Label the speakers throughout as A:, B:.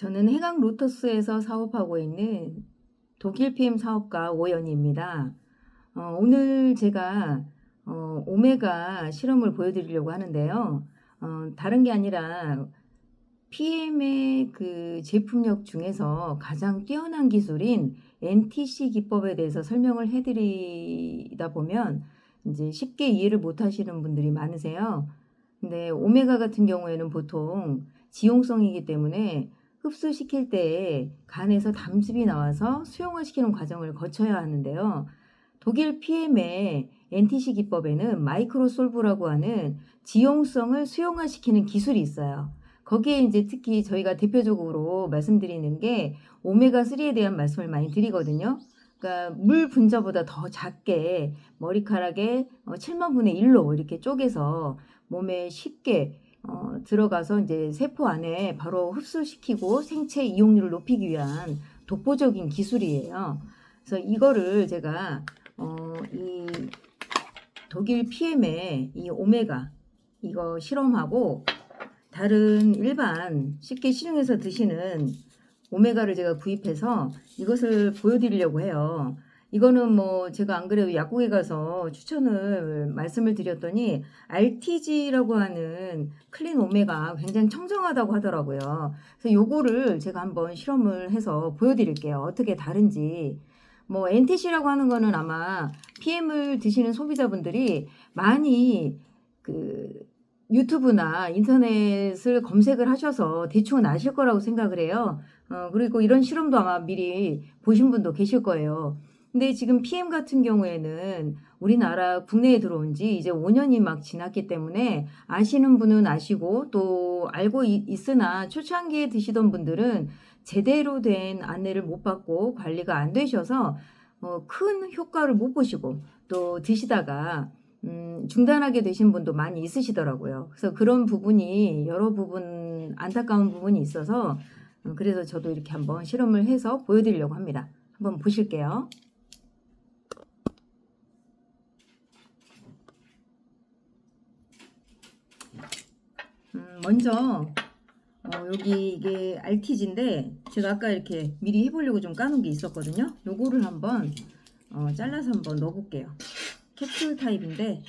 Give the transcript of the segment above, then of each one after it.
A: 저는 해강 로터스에서 사업하고 있는 독일 PM 사업가 오연희입니다. 어, 오늘 제가 어, 오메가 실험을 보여드리려고 하는데요. 어, 다른 게 아니라 PM의 그 제품력 중에서 가장 뛰어난 기술인 NTC 기법에 대해서 설명을 해드리다 보면 이제 쉽게 이해를 못 하시는 분들이 많으세요. 근데 오메가 같은 경우에는 보통 지용성이기 때문에 흡수시킬 때 간에서 담즙이 나와서 수용을 시키는 과정을 거쳐야 하는데요. 독일 PM의 NTC 기법에는 마이크로솔브라고 하는 지용성을 수용화시키는 기술이 있어요. 거기에 이제 특히 저희가 대표적으로 말씀드리는 게 오메가3에 대한 말씀을 많이 드리거든요. 그러니까 물 분자보다 더 작게 머리카락의 7만 분의 1로 이렇게 쪼개서 몸에 쉽게 어, 들어가서 이제 세포 안에 바로 흡수시키고 생체 이용률을 높이기 위한 독보적인 기술이에요. 그래서 이거를 제가 어, 이 독일 PM의 이 오메가 이거 실험하고 다른 일반 쉽게 시중에서 드시는 오메가를 제가 구입해서 이것을 보여드리려고 해요. 이거는 뭐 제가 안 그래도 약국에 가서 추천을 말씀을 드렸더니 RTG라고 하는 클린 오메가 굉장히 청정하다고 하더라고요. 그래서 요거를 제가 한번 실험을 해서 보여드릴게요. 어떻게 다른지. 뭐 NTC라고 하는 거는 아마 PM을 드시는 소비자분들이 많이 그 유튜브나 인터넷을 검색을 하셔서 대충은 아실 거라고 생각을 해요. 어, 그리고 이런 실험도 아마 미리 보신 분도 계실 거예요. 근데 지금 PM 같은 경우에는 우리나라 국내에 들어온 지 이제 5년이 막 지났기 때문에 아시는 분은 아시고 또 알고 있으나 초창기에 드시던 분들은 제대로 된 안내를 못 받고 관리가 안 되셔서 어, 큰 효과를 못 보시고 또 드시다가 음, 중단하게 되신 분도 많이 있으시더라고요. 그래서 그런 부분이 여러 부분 안타까운 부분이 있어서 어, 그래서 저도 이렇게 한번 실험을 해서 보여드리려고 합니다. 한번 보실게요. 음, 먼저 어, 여기 이게 RTG인데 제가 아까 이렇게 미리 해보려고 좀 까놓은 게 있었거든요. 요거를 한번 어, 잘라서 한번 넣어볼게요. 캡슐 타입인데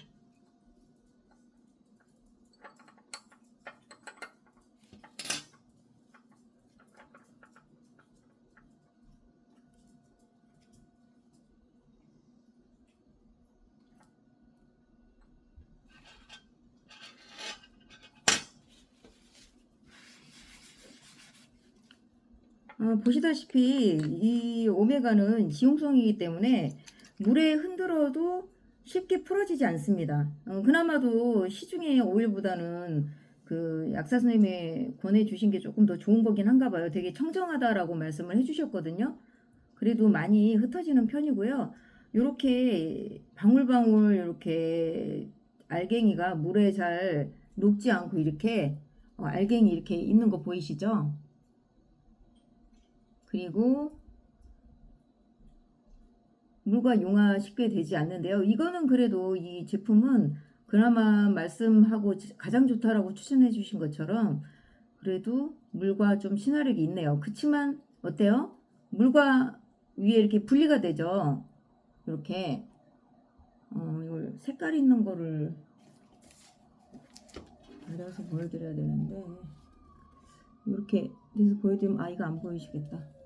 A: 어, 보시다시피 이 오메가는 지용성이기 때문에 물에 흔들어도 쉽게 풀어지지 않습니다. 어, 그나마도 시중의 오일보다는 그 약사 선생님이 권해주신 게 조금 더 좋은 거긴 한가 봐요. 되게 청정하다라고 말씀을 해주셨거든요. 그래도 많이 흩어지는 편이고요. 요렇게 방울방울 이렇게 알갱이가 물에 잘 녹지 않고 이렇게 어, 알갱이 이렇게 있는 거 보이시죠? 그리고 물과 용화 쉽게 되지 않는데요. 이거는 그래도 이 제품은 그나마 말씀하고 가장 좋다라고 추천해 주신 것처럼 그래도 물과 좀 친화력이 있네요. 그치만 어때요? 물과 위에 이렇게 분리가 되죠. 이렇게 어, 이걸 색깔 있는 거를 알려서 보여드려야 되는데 이렇게 돼서 보여드리면 아 이거 안 보이시겠다.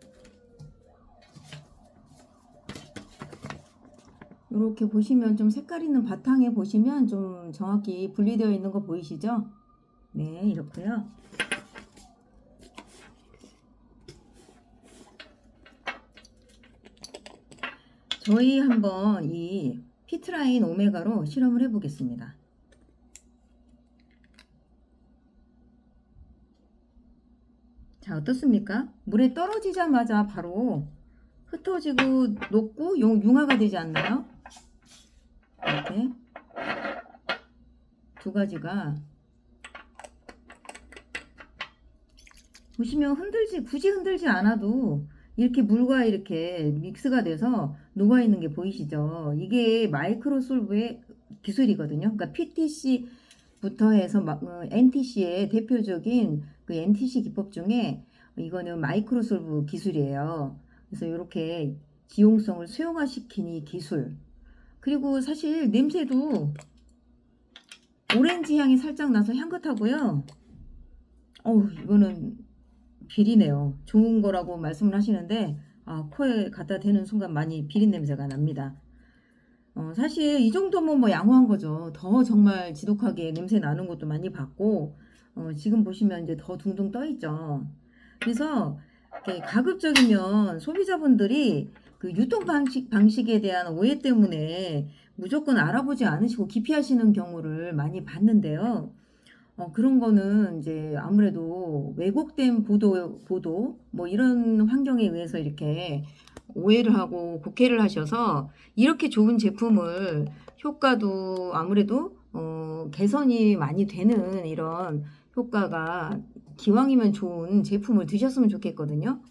A: 이렇게 보시면 좀 색깔 있는 바탕에 보시면 좀 정확히 분리되어 있는 거 보이시죠? 네, 이렇고요. 저희 한번 이 피트라인 오메가로 실험을 해 보겠습니다. 자, 어떻습니까? 물에 떨어지자마자 바로 흩어지고 녹고 용, 융화가 되지 않나요? 이렇게 두 가지가 보시면 흔들지 굳이 흔들지 않아도 이렇게 물과 이렇게 믹스가 돼서 녹아 있는 게 보이시죠? 이게 마이크로 솔브의 기술이거든요. 그러니까 PTC부터 해서 어, NTC의 대표적인 그 NTC 기법 중에 이거는 마이크로 솔브 기술이에요. 그래서 이렇게 기용성을 수용화시킨 이 기술. 그리고 사실 냄새도 오렌지 향이 살짝 나서 향긋하고요. 어우, 이거는 비리네요. 좋은 거라고 말씀을 하시는데, 아, 코에 갖다 대는 순간 많이 비린 냄새가 납니다. 어, 사실 이 정도면 뭐 양호한 거죠. 더 정말 지독하게 냄새 나는 것도 많이 봤고, 어, 지금 보시면 이제 더 둥둥 떠 있죠. 그래서 가급적이면 소비자분들이 그 유통 방식, 방식에 대한 오해 때문에 무조건 알아보지 않으시고 기피하시는 경우를 많이 봤는데요. 어, 그런 거는 이제 아무래도 왜곡된 보도, 보도, 뭐 이런 환경에 의해서 이렇게 오해를 하고 곡해를 하셔서 이렇게 좋은 제품을 효과도 아무래도 어, 개선이 많이 되는 이런 효과가 기왕이면 좋은 제품을 드셨으면 좋겠거든요.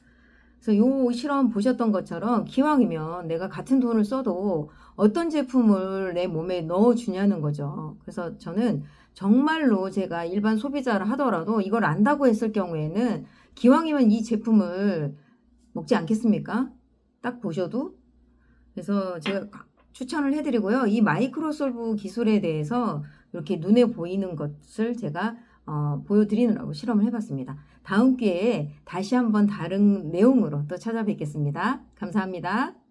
A: 그래서 요 실험 보셨던 것처럼 기왕이면 내가 같은 돈을 써도 어떤 제품을 내 몸에 넣어주냐는 거죠. 그래서 저는 정말로 제가 일반 소비자를 하더라도 이걸 안다고 했을 경우에는 기왕이면 이 제품을 먹지 않겠습니까? 딱 보셔도. 그래서 제가 추천을 해드리고요. 이 마이크로솔브 기술에 대해서 이렇게 눈에 보이는 것을 제가 어, 보여드리느라고 실험을 해봤습니다. 다음 기회에 다시 한번 다른 내용으로 또 찾아뵙겠습니다. 감사합니다.